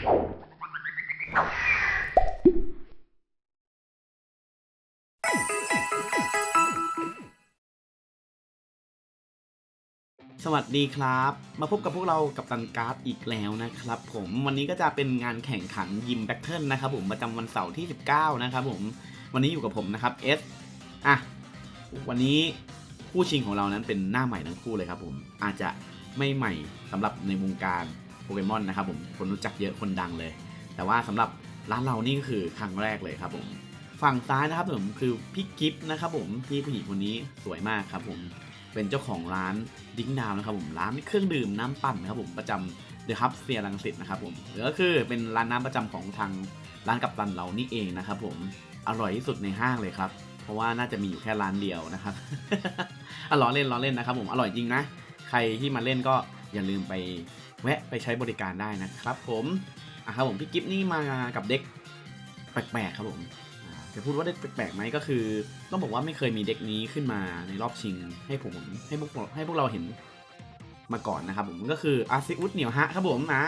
สวัสดีครับ มาพบกับพวกเรากับตันการ์ดอีกแล้วนะครับ ผมวันนี้ก็จะเป็นงานแข่งขันยิมแบทเทิลนะครับผมประจำวันเสาร์ที่ 19 นะครับผมวันนี้อยู่กับผมนะครับเอสอะวันนี้คู่ชิงของเรานั้นเป็นหน้าใหม่ทั้งคู่เลยครับผมอาจจะไม่ใหม่สำหรับในวงการ เกมอนนะครับผมคนรู้จักเยอะคนดังเลย แต่ว่าสำหรับร้านเรานี่ก็คือครั้งแรกเลยครับผมฝั่งซ้ายนะครับผมคือพี่กิฟต์นะครับผมพี่ผู้หญิงคนนี้สวยมากครับผมเป็นเจ้าของร้านดิ้งดาวนะครับผมร้านเครื่องดื่มน้ำปั่นนะครับผมประจำเดอะฮับเซียรังสิตนะครับผมหรือก็คือเป็นร้านน้ำประจำของทางร้านกัปตันเรานี่เองนะครับผมอร่อยที่สุดในห้างเลยครับ เพราะว่าน่าจะมีอยู่แค่ร้านเดียวนะครับอะล้อเล่นล้อเล่นนะครับผมอร่อยจริงนะ ใครที่มาเล่นก็อย่าลืมไป แวะไปใช้บริการได้นะครับผมอะครับผมพี่กิฟนี่มากับเด็กแปลกๆครับผมจะพูดว่าเด็กแปลกๆไหมก็คือ ต้องบอกว่าไม่เคยมีเด็กนี้ขึ้นมาในรอบชิงให้ผมให้พวกให้พวกเราเห็นมาก่อนนะครับผมก็คืออาซิอุสเหนียวฮะครับผมอ่า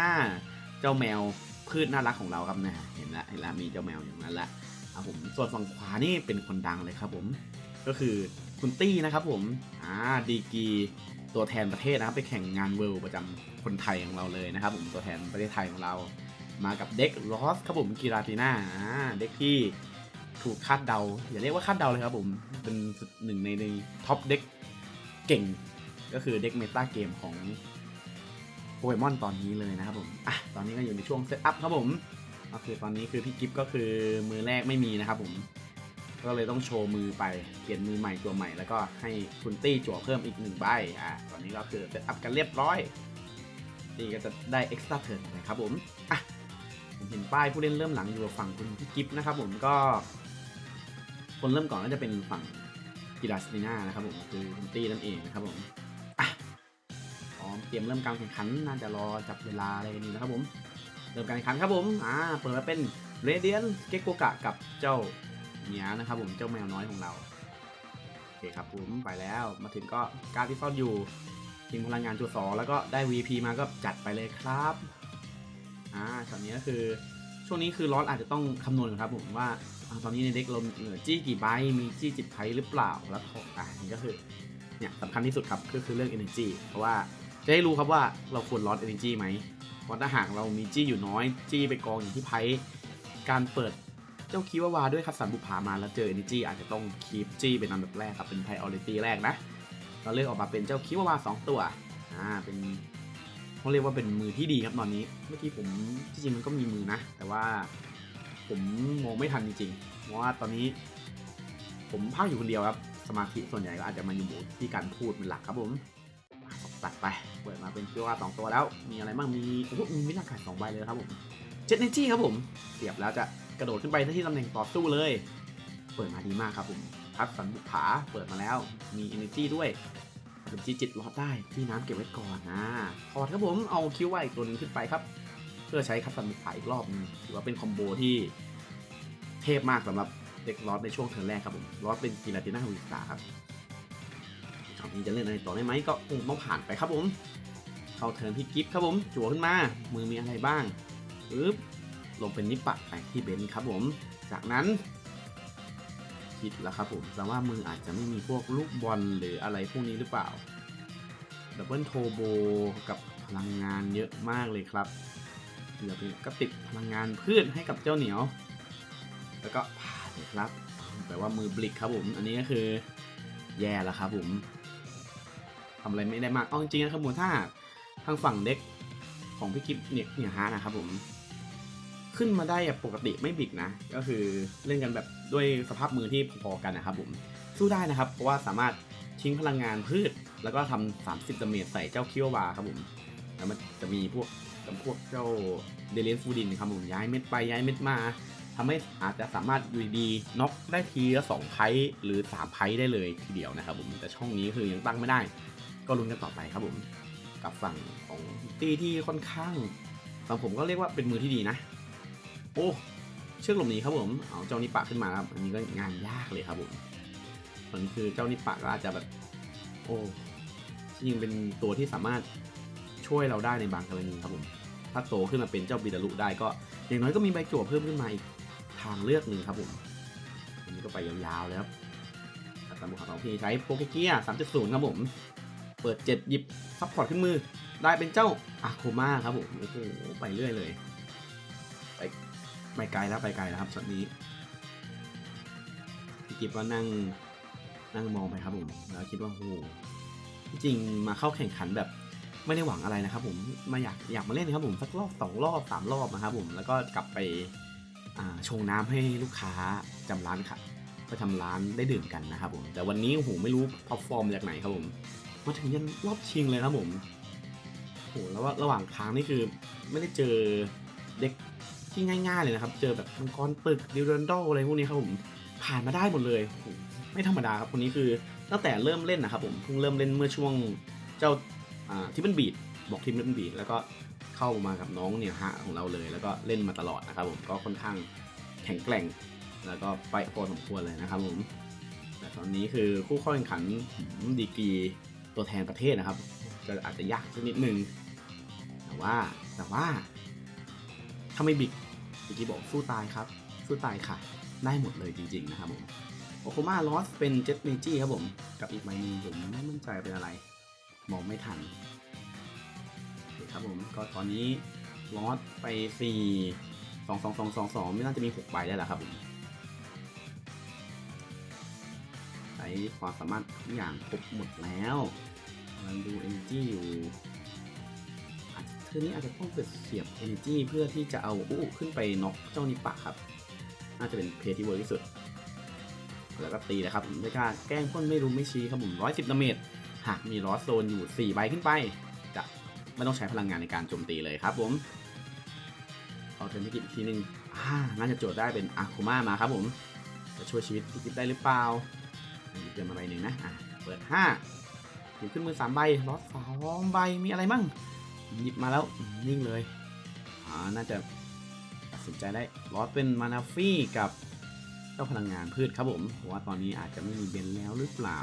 เจ้าแมวพืชน่ารักของเราครับนะเห็นละเห็นละมีเจ้าแมวอย่างนั้นละอะผมส่วนฝั่งขวานี่เป็นคนดังเลยครับผม ก็คือคุณตี้นะครับผมอ่าดีกี ตัวแทนประเทศนะครับไปแข่งงานเวิลด์ประจำคนไทยของเราเลยนะครับ ผมตัวแทนประเทศไทยของเรา มากับเด็กลอสครับผมกีราติน่าอ่าเด็กที่ถูกคาดเดา อย่าเรียกว่าคาดเดาเลยครับผมเป็นหนึ่งในในท็อปเด็กเก่ง ก็คือเด็กเมตาเกมของโปเกมอนตอนนี้เลยนะครับผมอะตอนนี้ก็อยู่ในช่วงเซตอัพครับผมก็คือตอนนี้คือพี่กิฟก็คือมือแรกไม่มีนะครับผม ก็เลยต้องโชว์มือไปเปลี่ยนมือใหม่ตัวใหม่แล้วก็ให้คุณตี้จั่วเพิ่มอีกหนึ่งใบอะตอนนี้ก็คือเซตอัพกันเรียบร้อยตีก็จะได้เอ็กซ์ตร้าเทิร์นนะครับผมอะผมเห็นป้ายผู้เล่นเริ่มหลังอยู่ฝั่งคุณพี่กิฟต์นะครับผมก็ คนเริ่มก่อนก็จะเป็นฝั่งกีฬาสติน่านะครับผมคือคุณตี้นั่นเองนะครับผมอะพร้อมเตรียมเริ่มการแข่งขันน่าจะรอจับเวลาอะไรนอยู่นะครับผมเริ่มการแข่งขันครับผมอ่าเปิดมาเป็นเรเดียนเกโกกะกับเจ้า เนียนะครับผมเจ้าแมวน้อยของเราโอเคครับผมไปแล้วมาถึงก็การที่ซ่อนอยู่ทีมพลังงานจุดสองแล้วก็ได้ VP มาก็จัดไปเลยครับอ่าช็อตนี้ก็คือช่วงนี้คือร้อนอาจจะต้องคำนวณครับผมว่าตอนนี้ในเด็กเราเหลือจี้กี่ใบมีจี้จิตไพหรือเปล่าแล้วของอ่านี่ก็คือเนี่ยสำคัญที่สุดครับก็คือเรื่อง energy เพราะว่าจะได้รู้ครับว่าเราควรลด energy ไหมเพราะถ้าหากเรามีจี้อยู่น้อยจี้ไปกองอย่างที่ไพการเปิด เจ้าคิวาวาด้วยคัดสรรบุปผามาแล้วเจอ energy อาจจะต้องคีปจี้เป็นอันดับแรกครับเป็น priority แรกนะเราเลือกออกมาเป็นเจ้าคิวาวาสองตัวอ่าเป็นเขาเรียกว่าเป็นมือที่ดีครับตอนนี้ เมื่อกี้ผมที่จริงมันก็มีมือนะ แต่ว่าผมมองไม่ทันจริงๆเพราะว่าตอนนี้ ผมพากอยู่คนเดียวครับสมาธิส่วนใหญ่ก็อาจจะมาอยู่ที่การพูดเป็นหลักครับผมตัดไปเปิดมาเป็นคิวอาสองตัวแล้ว มีอะไรบ้างมีโอ้โหมีมิตรอากาศสองใบเลยครับผมเจ็ดเนจี้ครับผมเสียบแล้วจะ กระโดดขึ้นไปที่ตำแหน่งต่อสู้เลย เปิดมาดีมากครับผมพัดสันบุกผาเปิดมาแล้ว มี energy ด้วยเป็นจีจิตรอดได้ที่น้ำเก็บไว้ก่อนนะถอดครับผมเอาคิวไว้ตัวนึงขึ้นไปครับ เพื่อใช้คัสตันบุกผาอีกรอบนึงถือว่าเป็นคอมโบที่เทพมากสำหรับเด็กลอสในช่วงเทิร์นแรกครับผมลอสเป็นกีฬาติน่าวิสตาครับช็อตนี้จะเล่นอะไรต่อได้ไหมก็คงต้องผ่านไปครับผมเข้าเทิร์นพี่กิฟต์ครับผมจั่วขึ้นมามือมีอะไรบ้างปึ๊บ ลงเป็นนิปปะไปที่เบนซ์ครับผม จากนั้นคิดแล้วครับผมแต่ว่ามืออาจจะไม่มีพวกลูกบอลหรืออะไรพวกนี้หรือเปล่าดับเบิลโทโบกับพลังงานเยอะมากเลยครับเหลือไปก็ติดพลังงานพืชให้กับเจ้าเหนียว แล้วก็ผ่านเลยครับแต่ว่ามือบลิกครับผม อันนี้ก็คือแย่แล้วครับผมทำอะไรไม่ได้มากเอาจริงๆนะครับผมถ้าทางฝั่งเด็กของพี่กิฟเนี่ยเนี่ยฮานะครับผม ขึ้นมาได้แบบปกติไม่บิกนะ ก็คือเล่นกันแบบด้วยสภาพมือที่พอๆกันนะครับผมสู้ได้นะครับ เพราะว่าสามารถทิ้งพลังงานพืช แล้วก็ทำ30ดาเมจใส่เจ้าเคียววาครับผมแล้วมันจะมีพวกกับพวกเจ้าเดเลนฟูดินครับผมย้ายเม็ดไปย้ายเม็ดมาทำให้อาจจะสามารถอยู่ดีน็อกได้ทีละสองไพท์หรือสามไพท์ได้เลยทีเดียวนะครับผมแต่ช่องนี้คือยังตั้งไม่ได้ ก็ลุ้นกันต่อไปครับผมกับฝั่งของตีที่ค่อนข้างฝั่งผมก็เรียกว่าเป็นมือที่ดีนะ โอ้เชือกหลบหนีครับผมเอาเจ้านิปะขึ้นมาครับอันนี้ก็งานยากเลยครับผมมันคือเจ้านิปะก็อาจจะแบบ โอ้จริงเป็นตัวที่สามารถช่วยเราได้ในบางกรณีครับผมถ้าโตขึ้นมาเป็นเจ้าบิดารุได้ก็ อย่างน้อยก็มีใบจั่วเพิ่มขึ้นมาอีกทางเลือกหนึ่งครับผมอันนี้ก็ไปยาวๆแล้วครับตามบุคคลของพี่ใช้โปเกเกียสามจุดศูนย์ครับผม เปิดเจ็ดหยิบซัพพอร์ตขึ้นมือได้เป็นเจ้าอาโคมาครับผมโอ้โหไปเรื่อยเลย ไปไกลแล้วไปไกลแล้วครับช็อตนี้พี่กิฟก็นั่งนั่งมองไปครับผมแล้วคิดว่าโอ้โหจริงมาเข้าแข่งขันแบบไม่ได้หวังอะไรนะครับผมมาอยากอยากมาเล่นครับผมสักรอบสองรอบสามรอบนะครับผมแล้วก็กลับไปชงน้ำให้ลูกค้าจำร้านค่ะไปทำร้านได้ดื่มกันนะครับผมแต่วันนี้โอ้โหไม่รู้ท็อปฟอร์มจากไหนครับผมมาถึงยันรอบชิงเลยครับผมโหแล้วว่าระหว่างทางนี่คือไม่ได้เจอเด็ก ที่ง่ายๆเลยนะครับ เจอแบบมังกรปึกดิวเรนโดอะไรพวกนี้ครับผมผ่านมาได้หมดเลยไม่ธรรมดาครับคนนี้คือตั้งแต่เริ่มเล่นนะครับผมเพิ่งเริ่มเล่นเมื่อช่วงเจ้าทิปเปิลบีดบอกทิปเปิลบีดแล้วก็เข้ามากับน้องเนี่ยฮะของเราเลย แล้วก็เล่นมาตลอดนะครับผมก็ค่อนข้างแข็งแกร่ง แล้วก็ไปพอสมควรเลยนะครับผมแต่ตอนนี้คือคู่ข้าแข่งขันดีกรีตัวแทนประเทศนะครับจะอาจจะยากสักนิดนึงแต่ว่าแต่ว่าาไม่บิกเมื่อกี้บอกสู้ตายครับ สู้ตายค่ะ ได้หมดเลยจริง ๆ นะครับผมโอโคมาลอสเป็นเจ็ตเมจิครับผม กับอีกใบนึงผมไม่มั่นใจเป็นอะไร มองไม่ทันคครับผมก็ตอนนี้ลอสไปสี่สองสองสองสองสองไม่น่าจะมีหกใบได้แล้วครับผมใช้ความสามารถทุกอย่างครบหมดแล้วกำลังดู energy อยู่ เธอนี้อาจจะต้องเปิดเสียบ energy เพื่อที่จะเอาอู้ขึ้นไปน็อกเจ้านิปะครับ น่าจะเป็นเพจที่เวิร์กที่สุด แล้วก็ตีนะครับไม่กล้าแกล้งพ่นไม่รู้ไม่ชี้ครับผมร้อยสิบดาเมจหากมีลอสโซนอยู่ 4 ใบขึ้นไป จะไม่ต้องใช้พลังงานในการโจมตีเลยครับผมเอาเทอร์มิกิอีกทีนึงอ่าน่าจะโจทย์ได้เป็นอาคุมามาครับผม จะช่วยชีวิตพี่กิฟได้หรือเปล่าหยิบเกินมาใบหนึ่งนะอะเปิดห้าหยิบขึ้นมือสามใบลอสสองใบมีอะไรมั่ง หยิบมาแล้วนิ่งเลย อ่า น่าจะตัดสินใจได้ลอสเป็นมานาฟี่กับเจ้าพลังงานพืชครับผมเพราะว่าตอนนี้อาจจะไม่มีเบนแล้วหรือเปล่า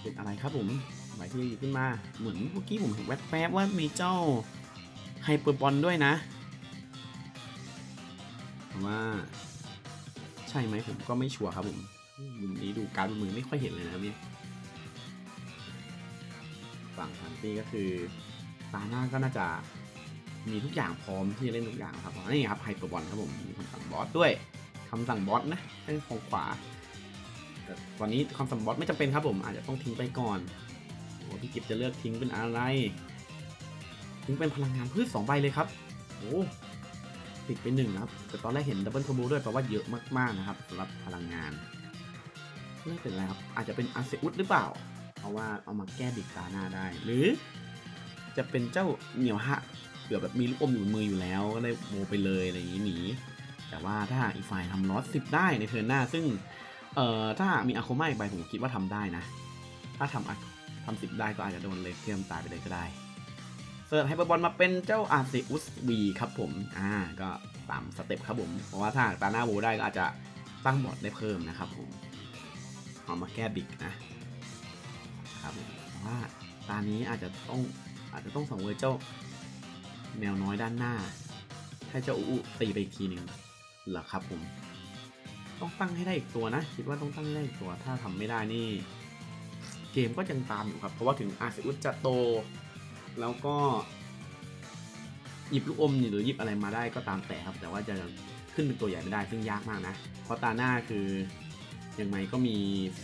เป็นอะไรครับผมใบที่หยิบขึ้นมา เหมือนเมื่อกี้ผมเห็นแวบๆว่ามีเจ้าไฮเปอร์บอลด้วยนะแต่ว่าใช่ไหมผมก็ไม่ชัวร์ครับผมมุมนี้ดูการมือไม่ค่อยเห็นเลยนะเนี่ย ฝั่งทันตี้ก็คือตาหน้าก็น่าจะมีทุกอย่างพร้อมที่จะเล่นทุกอย่างครับนี่ครับไฮเปอร์บอลครับผมมีคำสั่งบอสด้วยคำสั่งบอสนะให้ของขวาแต่ตอนนี้คำสั่งบอสไม่จำเป็นครับผมอาจจะต้องทิ้งไปก่อนโอ้พี่กิฟจะเลือกทิ้งเป็นอะไร ทิ้งเป็นพลังงานพืชสองใบเลยครับโอ้ติดไปหนึ่งนะครับ แต่ตอนแรกเห็นดับเบิลท r ม b ด้วยแปลว่าเยอะมากๆนะครับสำหรับพลังงานไม่เป็นไรครับอาจจะเป็นอาเซอุสหรือเปล่า เพราะว่าเอามาแก้ดิกตาหน้าได้ หรือจะเป็นเจ้าเหนียวฮะเผื่อแบบมีลูกอมอยู่บนมืออยู่แล้วก็ได้โมไปเลยอะไรอย่างนี้หนีแต่ว่าถ้าอีกฝ่ายทำลอสสิบได้ในเทิร์นหน้า ซึ่งเอ่อถ้ามีอาโคมาอีกใบผมคิดว่าทำได้นะ ถ้าทำทำสิบได้ก็อาจจะโดนเลเทียมตายไปเลยก็ได้เสิร์ฟไฮเปอร์บอลมาเป็นเจ้าอาร์เซอุสวีครับผมอ่าก็ตามสเต็ปครับผม เพราะว่าถ้าตาหน้าโบได้ก็อาจจะตั้งบอดได้เพิ่มนะครับผมเอามาแก้บิกนะ ครับแต่ว่าตานี้อาจจะต้องอาจจะต้องสังเวยเจ้าแมวน้อยด้านหน้า ให้เจ้าอุตีไปอีกทีหนึ่งเหรอครับผม ต้องตั้งให้ได้อีกตัวนะ คิดว่าต้องตั้งให้ได้อีกตัว ถ้าทำไม่ได้นี่ เกมก็ยังตามอยู่ครับ เพราะว่าถึงอาเซอุสจะโต แล้วก็ หยิบลูกอมหรือหยิบอะไรมาได้ก็ตามแต่ครับ แต่ว่าจะขึ้นเป็นตัวใหญ่ไม่ได้ซึ่งยากมากนะ เพราะตาหน้าคือยังไงก็มี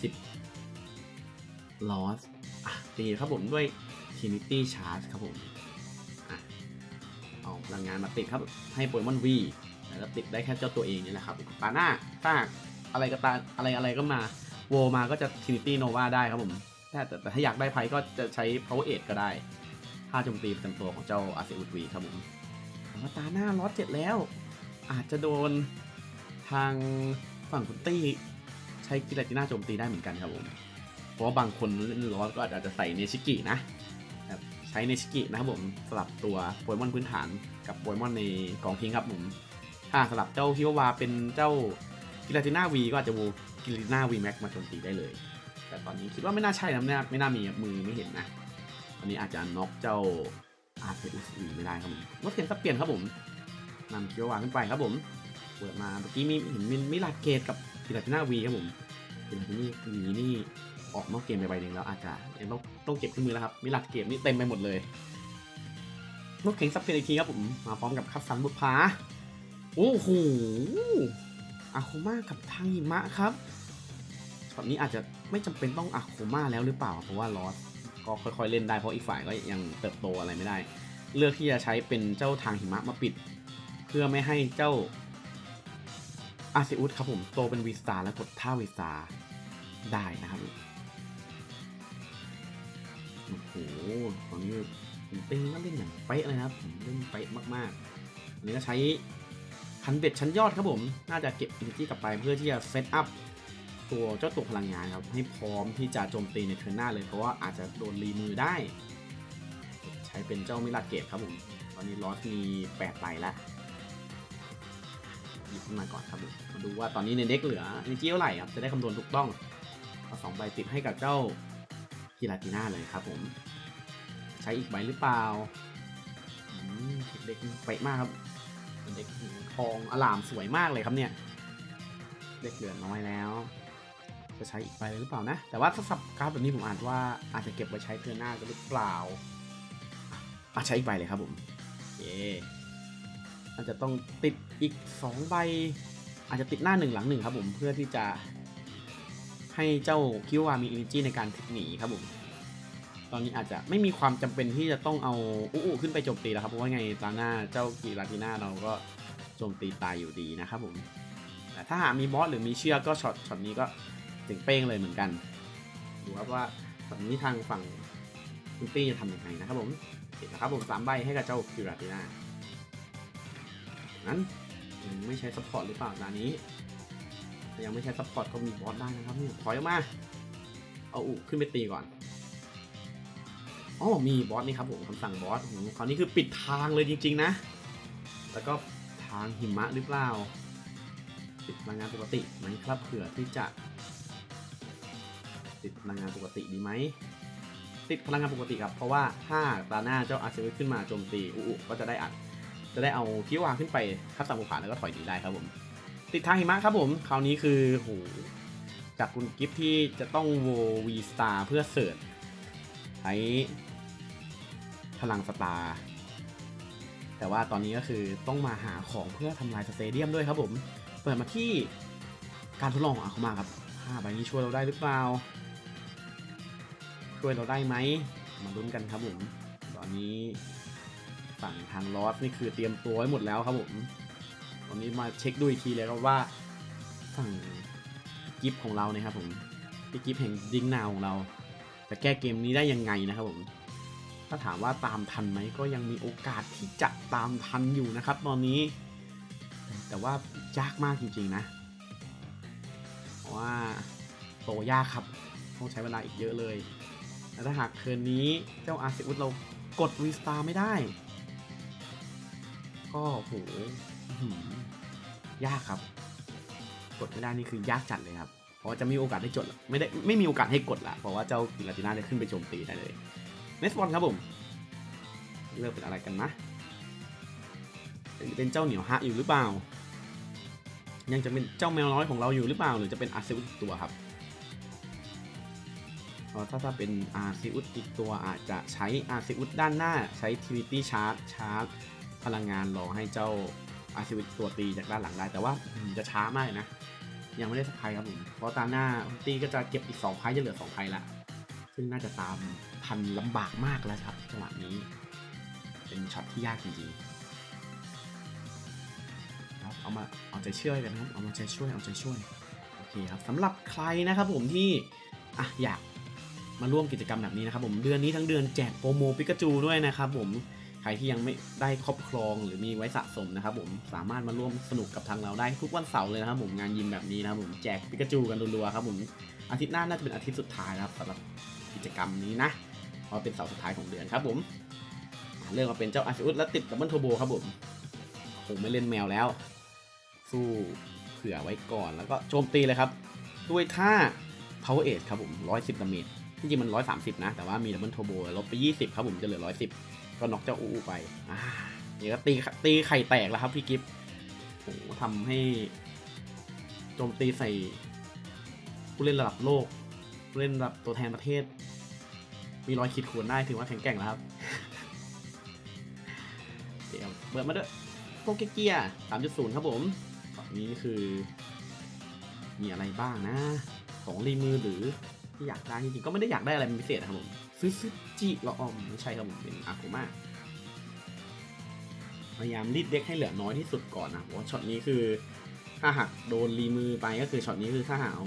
10 loss อะตีครับผมด้วย Trinity Charge ครับผมอะเอาพลังงานมาติดครับให้โปเกมอนวีแล้วก็ติดได้แค่เจ้าตัวเองนี่แหละครับตาหน้าถ้าอะไรก็ตาอะไรอะไรก็มาโวมาก็จะ Trinity Nova ได้ครับผมแต่แต่ถ้าอยากได้ไพ่ก็จะใช้ Power 8ก็ได้ค่าโจมตีประจำตัวของเจ้าอาเซอุดวีครับผมแต่ว่าตาหน้าลอสเจ็ดแล้ว อาจจะโดนทางฝั่งคุณตี้ใช้กิลาติน่าโจมตีได้เหมือนกันครับผม เพราะว่าบางคนเล่นลอสก็อาจจะใส่เนชิกินะแบบใช้เนชิกินะครับผมสลับตัวโปเกมอนพื้นฐานกับโปเกมอนในกองทิ้งครับผมถ้าสลับเจ้าฮิวาวาเป็นเจ้ากิลาติน่าวีก็อาจจะวูกิลาติน่าวีแม็กมาโจมตีได้เลย แต่ตอนนี้คิดว่าไม่น่าใช่นะไม่น่าไม่น่ามีมือไม่เห็นนะอันนี้อาจจะน็อกเจ้าอาร์เซอุสหนีไม่ได้ครับผมรถเข็นสับเปลี่ยนครับผมนำคียววาขึ้นไปครับผมเปิดมาเมื่อกี้มีเห็นมินมิลาเกตกับพิลาติน่าวีครับผมพิลาตินี่วีนี่ ออกนอกเกมไปใบหนึ่งแล้วอาจจะยังต้องต้องเก็บขึ้นมือแล้วครับมิลาเกตนี่เต็มไปหมดเลยรถเข็นสับเปลี่ยนอีกทีครับผมมาพร้อมกับคัสซันบุพาโอ้โหอาโคมากับทางหิมะครับช็อตนี้อาจจะไม่จำเป็นต้องอาโคมาแล้วหรือเปล่า เพราะว่าลอสก็ค่อยๆเล่นได้เพราะอีกฝ่ายก็ยังเติบโตอะไรไม่ได้ เลือกที่จะใช้เป็นเจ้าทางหิมะมาปิด เพื่อไม่ให้เจ้าอาซิอุสครับผมโตเป็นวีสตาร์และกดท่าวีสตาร์ได้นะครับ โอ้โหตอนนี้ผมเต้นก็เล่นอย่างเป๊ะเลยนะครับผมเล่นเป๊ะมากๆอันนี้ก็ใช้คันเบ็ดชั้นยอดครับผม น่าจะเก็บอินที่กลับไปเพื่อที่จะเซตอัพตัวเจ้าตัวพลังงานครับ ให้พร้อมที่จะโจมตีในเทิร์นหน้าเลยเพราะว่าอาจจะโดนรีมือได้ ใช้เป็นเจ้ามิลาเกตครับผม ตอนนี้ลอสมี8ใบแล้วหยิบขึ้นมาก่อนครับผมมาดูว่าตอนนี้ในเด็กเหลืออินจีเท่าไหร่ครับ จะได้คำนวณถูกต้องเอาสองใบติดให้กับเจ้า กิราติน่าเลยครับผม ใช้อีกใบหรือเปล่าเด็กเป๊ะมากครับเด็กทองอลามสวยมากเลยครับเนี่ยเด็กเหลือน้อยแล้ว จะใช้อีกใบหรือเปล่านะ แต่ว่าถ้าสับกราฟแบบนี้ผมอ่านว่าอาจจะเก็บไว้ใช้เทือนหน้ากันหรือเปล่าอาใช้อีกใบเลยครับผมเย่อาจจะต้องติดอีก 2 ใบ อาจจะติดหน้าหนึ่งหลังหนึ่งครับผมเพื่อที่จะ ให้เจ้าคิววามีอินจีในการหนีครับผมตอนนี้อาจจะไม่มีความจำเป็นที่จะต้องเอาอู้ขึ้นไปโจมตีแล้วครับเพราะว่าไงตาหน้าเจ้ากีราติน่าเราก็โจมตีตายอยู่ดีนะครับผมแต่ถ้าหากมีบอสหรือมีเชือกก็ช็อตช็อตนี้ก็ถึงเป้งเลยเหมือนกันดูครับว่าตอนนี้ทางฝั่งคุณตี้จะทำยังไงนะครับผมติดนะครับผมสามใบให้กับเจ้าคิราติน่านั้นยังไม่ใช้ซัพพอร์ตหรือเปล่าตอนนี้ ถ้ายังไม่ใช้ซัพพอร์ตก็มีบอสได้นะครับเนี่ยถอยออกมา เอาอุขึ้นไปตีก่อนอ๋อมีบอสนี่ครับผมคำสั่งบอสโอ้โหคราวนี้คือปิดทางเลยจริง ๆ นะ แล้วก็ทางหิมะหรือเปล่า ติดพลังงานปกติไหมครับเผื่อที่จะ ติดพลังงานปกติดีไหมติดพลังงานปกติครับ เพราะว่าถ้าตาหน้าเจ้าอาร์เซวิสขึ้นมาโจมตีอุก็จะได้อัด จะได้เอาคิววาขึ้นไปคัดสังผ่าแล้วก็ถอยหนีได้ครับผม ติดทางหิมะครับผม คราวนี้คือโหจากคุณกิฟที่จะต้องโววีสตาร์เพื่อเสิร์ชใช้พลังสตาร์แต่ว่าตอนนี้ก็คือต้องมาหาของเพื่อทำลายสเตเดียมด้วยครับผม เปิดมาที่การทดลองของอาคุมาครับห้าใบนี้ช่วยเราได้หรือเปล่า ช่วยเราได้ไหม มาลุ้นกันครับผม ตอนนี้ฝั่งทางลอสนี่คือเตรียมตัวไว้หมดแล้วครับผม ตอนนี้มาเช็คดูอีกทีเลยครับว่าฝั่งกิฟของเราเนี่ยครับผมพี่กิฟแห่งดิงนาวของเรา จะแก้เกมนี้ได้ยังไงนะครับผมถ้าถามว่าตามทันไหมก็ยังมีโอกาสที่จะตามทันอยู่นะครับ ตอนนี้ แต่ว่ายากมากจริงๆนะเพราะว่าโตยากครับต้องใช้เวลาอีกเยอะเลยแต่ถ้าหากเทิร์นนี้เจ้าอาร์ซิอุสเรากดรีสตาร์ไม่ได้ ก็โห ยากครับ กดไม่ได้นี่คือยากจัดเลยครับ เพราะว่าจะมีโอกาสได้จดไม่ได้ไม่มีโอกาสให้กดละเพราะว่าเจ้ากิลาติน่าได้ขึ้นไปโจมตีได้เลยเนสบอลครับผมเลือกเป็นอะไรกันนะเป็นเจ้าเหนียวฮะอยู่หรือเปล่า ยังจะเป็นเจ้าแมวน้อยของเราอยู่หรือเปล่า หรือจะเป็นอาซิอุสอีกตัวครับถ้าถ้าเป็นอาซิอุสอีกตัวอาจจะใช้อาซิอุสด้านหน้าใช้ทีวิตี้ชาร์จชาร์จพลังงานรอให้เจ้า อาร์ซิอุสตัวตีจากด้านหลังได้ แต่ว่าจะช้ามากเลยนะ ยังไม่ได้สักไพ่ครับผมเพราะตาหน้าตีก็จะเก็บอีกสองไพ่จะเหลือสองไพ่ละซึ่งน่าจะตามทันลำบากมากแล้วครับจังหวะนี้ เป็นช็อตที่ยากจริงๆครับเอามาเอาใจช่วยกันครับเอามาใจช่วยเอาใจช่วยโอเคครับสำหรับใครนะครับผมที่อะอยากมาร่วมกิจกรรมแบบนี้นะครับผมเดือนนี้ทั้งเดือนแจกโปรโมปิกาจูด้วยนะครับผม รที่ยังไม่ได้ครอบครองหรือมีไว้สะสมนะครับผมสามารถมาร่วมสนุกกับทางเราได้ทุกวันเสาร์เลยนะครับผมงานยิมแบบนี้นะครับผมแจกปิกาจูกันรัวๆครับผมอาทิตย์หน้าน่าจะเป็นอาทิตย์สุดท้ายครับสำหรับกิจกรรมนี้นะเพราะเป็นเสาร์สุดท้ายของเดือนครับผมเริ่มมาเป็นเจ้าอาซิอุสแล้วติดดับเบิลโทโบครับผมคงไม่เล่นแมวแล้ว สู้เผื่อไว้ก่อนแล้วก็โจมตีเลยครับ ด้วยท่า power age ครับผม 110ดาเมจจริงๆมัน 130 นะ แต่ว่ามีดับเบิลโทโบลบไป 20 ครับผมจะเหลือ 110 ก็น็อกเจ้าอูไปอ่าเดี๋ยก็ตีตีไข่แตกแล้วครับพี่กิฟต์โอ้โหทำให้โจมตีใส่ผู้เล่นระดับโลกผู้เล่นระดับตัวแทนประเทศ มีรอยขีดข่วนได้ถือว่าแข็งแกร่งแล้วครับเดี๋ยวเปิดมาด้วยโปเกเกียสามจุดศูนย์ครับผมตอนนี้คือ มีอะไรบ้างนะ ของรีมือหรือ ที่อยากได้จริงๆก็ไม่ได้อยากได้อะไรพิเศษครับผมซื้อซึจิละออมไม่ใช่ครับผมเป็นอากุมาพยายามรีดเด็กให้เหลือน้อยที่สุดก่อนนะว่าช็อตนี้คือถ้าหากโดนรีมือไปก็คือช็อตนี้คือถ้าหากเอา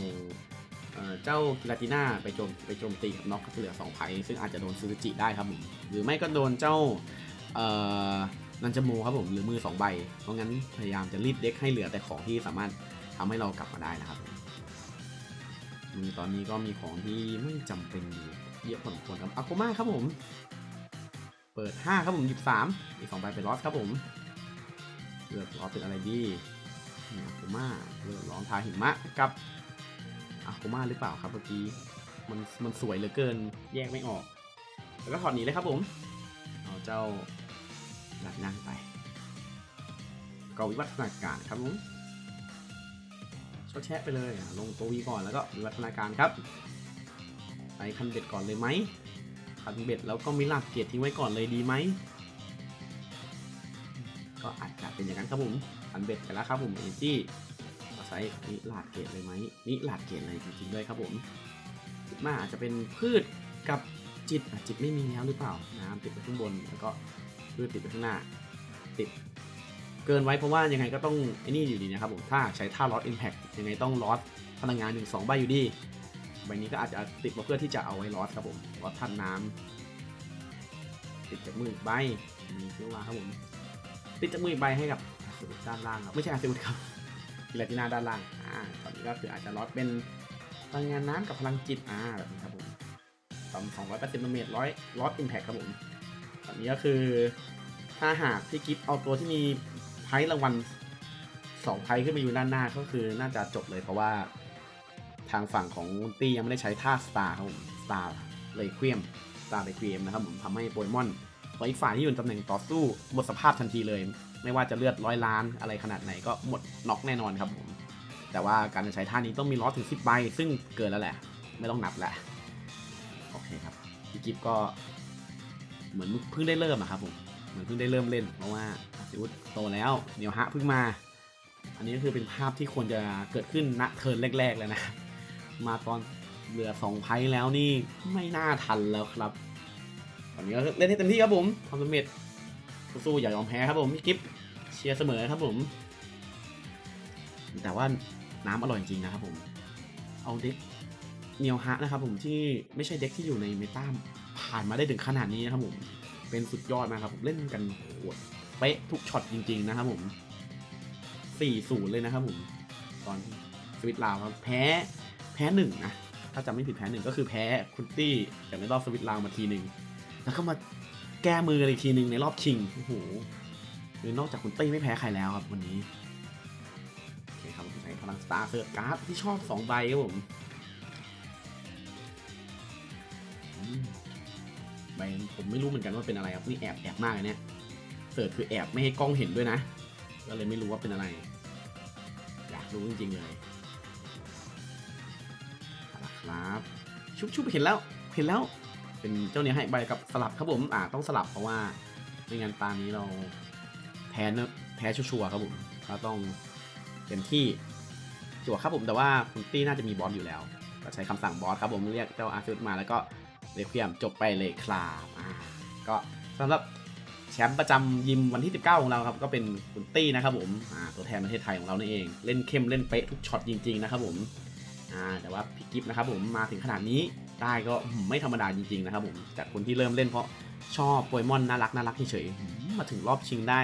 เจ้ากิราติน่าไปโจมไปโจมตีกับน็อกก็เหลือสองไพ่ซึ่งอาจจะโดนซูซูจิได้ครับผมหรือไม่ก็โดนเจ้านันจโมครับผมหรือมือสองใบเพราะงั้นพยายามจะรีดเด็กให้เหลือแต่ของที่สามารถทำให้เรากลับมาได้นะครับ มมือตอนนี้ก็มีของที่ไม่จำเป็นอยู่เยอะพอสมควรครับอาโคมาครับผม เปิด 5 ครับผมหยิบ3อีก2ใบเป็นลอสครับผมเลือกลอสเป็นอะไรดีอาโคมาเลือกร้องทาหิมะกับอาโคมาหรือเปล่าครับเมื่อกี้มันมันสวยเหลือเกินแยกไม่ออก แล้วก็ถอดหนีเลยครับผม เอาเจ้าหลัดนั่งไปก็วิวัฒนาการครับผม ชดแชะไปเลยลงตัววีก่อนแล้วก็วิวัฒนาการครับไปคันเบ็ดก่อนเลยไหมคันเบ็ดแล้วก็มิลาดเกียรติทิ้งไว้ก่อนเลยดีไหมก็อาจจะเป็นอย่างนั้นครับผมคันเบ็ดไปแล้วครับผมเอจี้เราใช้มิลาดเกียรติเลยไหมมิลาดเกียรติเลยจริงๆด้วยครับผมคิดมาอาจจะเป็นพืชกับจิตจิตไม่มีแล้วหรือเปล่าน้ำติดไปข้างบนแล้วก็พืชติดไปข้างหน้าติด เกินไว้เพราะว่ายังไงก็ต้องไอ้นี่อยู่ดีนะครับผมถ้าใช้ท่าลอสอิมแพคยังไงต้องลอสพลังงานหนึ่งสองใบอยู่ดีใบนี้ก็อาจจะติดมาเพื่อที่จะเอาไว้ลอสครับผมลอสทันน้ำติดจากมืออีกใบมีเชื่อว่าครับผมติดจากมืออีกใบให้กับอาซิวด้านล่างครับไม่ใช่อาซิวุธครับกิลาตินาด้านล่างอ่าตอนนี้ก็คืออาจจะลอสเป็นพลังงานน้ำกับพลังจิตอ่าแบบนี้ครับผมตอมสองร้อยแปดสิบเมตรร้อยลอสอิมแพคครับผมตอนนี้ก็คือถ้าหากพี่กิฟเอาตัวที่มี พ่รางวัลสองไพ่ขึ้นมาอยู่ด้านหน้าก็คือน่าจะจบเลยเพราะว่าทางฝั่งของตี้ยังไม่ได้ใช้ท่าสตาร์ครับผมสตาร์เลยเควียมสตาร์เลยเควียมนะครับผมทำให้โปเกมอนตัวอีกฝ่ายที่อยู่ในตำแหน่งต่อสู้หมดสภาพทันทีเลย ไม่ว่าจะเลือดร้อยล้านอะไรขนาดไหนก็หมดน็อกแน่นอนครับผมแต่ว่าการจะใช้ท่านี้ต้องมีล้อถึง10ใบซึ่งเกินแล้วแหละ ไม่ต้องนับแหละโอเคครับพี่กิฟก็เหมือนเพิ่งได้เริ่มอะครับผมเหมือนเพิ่งได้เริ่มเล่น เพราะว่า อาซิวุธโตแล้วเนียวฮะเพิ่งมา อันนี้ก็คือเป็นภาพที่ควรจะเกิดขึ้นณเทิร์นแรก ๆ แล้วนะ มาตอนเหลือสองไพ่แล้วนี่ไม่น่าทันแล้วครับ ตอนนี้ก็เล่นให้เต็มที่ครับผมทำสำเร็จสู้ๆอย่ายอมแพ้ครับผมพี่กิฟเชียร์เสมอครับผม แต่ว่าน้ำอร่อยจริงนะครับผม เอาเด็กเนียวฮะนะครับผมที่ไม่ใช่เด็กที่อยู่ในเมตาผ่านมาได้ถึงขนาดนี้นะครับผม เป็นสุดยอดมากครับผมเล่นกันโหด เป๊ะทุกช็อตจริง ๆ นะครับผม 4-0 เลยนะครับผม ตอนสวิตลาวครับแพ้แพ้หนึ่งนะ ถ้าจำไม่ผิดแพ้หนึ่งก็คือแพ้คุณตี้จากในรอบสวิตลาวมาทีหนึ่งแล้วก็มาแก้มือกันอีกทีหนึ่งในรอบชิงโอ้โหคือนอกจากคุณตี้ไม่แพ้ใครแล้วครับวันนี้โอเคครับในพลังสตาร์เซิร์ฟการ์ดที่ชอบ2ใบครับผมใบผมไม่รู้เหมือนกันว่าเป็นอะไรครับนี่แอบแอบมากเลยเนี่ย เสิร์ชคือแอบไม่ให้กล้องเห็นด้วยนะ ก็เลยไม่รู้ว่าเป็นอะไร อยากรู้จริงๆเลยครับชุบชุบเห็นแล้ว เห็นแล้ว เป็นเจ้าเนี้ยให้ใบกับสลับครับผม อ่าต้องสลับเพราะว่าไม่งั้นตานี้เราแพ้เนอะแพ้ชัวร์ครับผมก็ต้องเต็มที่จั่วครับผมแต่ว่าคุณตี้น่าจะมีบอสอยู่แล้ว ก็ใช้คำสั่งบอสครับผมเรียกเจ้าอาร์ฟิลมาแล้วก็เรควียมจบไปเลยครับอ่าก็สำหรับ แชมป์ประจำยิมวันที่ 19 ของเราครับก็เป็นคุณตี้นะครับผมตัวแทนประเทศไทยของเรานั่นเอง เล่นเข้มเล่นเป๊ะทุกช็อตจริงๆนะครับผมแต่ว่าพี่กิฟต์นะครับผมมาถึงขนาดนี้ได้ก็ไม่ธรรมดาจริงๆนะครับผมจากคนที่เริ่มเล่นเพราะชอบโปเกมอนน่ารักน่ารักเฉยๆมาถึงรอบชิงได้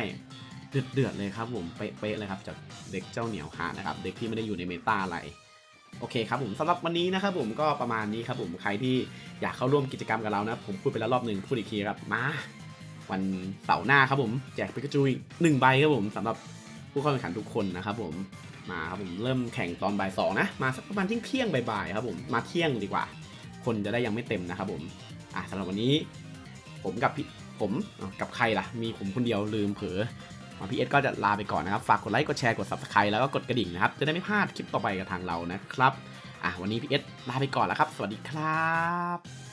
เดือดๆเลยครับผมเป๊ะๆเลยครับจากเด็กเจ้าเหนียวหานะครับเด็กที่ไม่ได้อยู่ในเมตาอะไรโอเคครับผมสำหรับวันนี้นะครับผมก็ประมาณนี้ครับผมใครที่อยากเข้าร่วมกิจกรรมกับเรานะผมพูดไปแล้วรอบหนึ่งพูดอีกทีครับมา วันเสาร์หน้าครับผม แจกปิกาจูอีกหนึ่งใบครับผมสำหรับผู้เข้าแข่งขันทุกคนนะครับผมมาครับผมเริ่มแข่งตอนบ่ายสองนะมาสักประมาณเที่ยงเที่ยงบ่ายๆครับผมมาเที่ยงดีกว่า คนจะได้ยังไม่เต็มนะครับผมอะสำหรับวันนี้ ผมกับพี่ผมกับใครล่ะ มีผมคนเดียวลืมเผลอพี่เอสก็จะลาไปก่อนนะครับ ฝากกดไลค์กดแชร์กด subscribe แล้วก็กดกระดิ่งนะครับ จะได้ไม่พลาดคลิปต่อไปกับทางเรานะครับอะวันนี้พี่เอสลาไปก่อนแล้วครับ สวัสดีครับ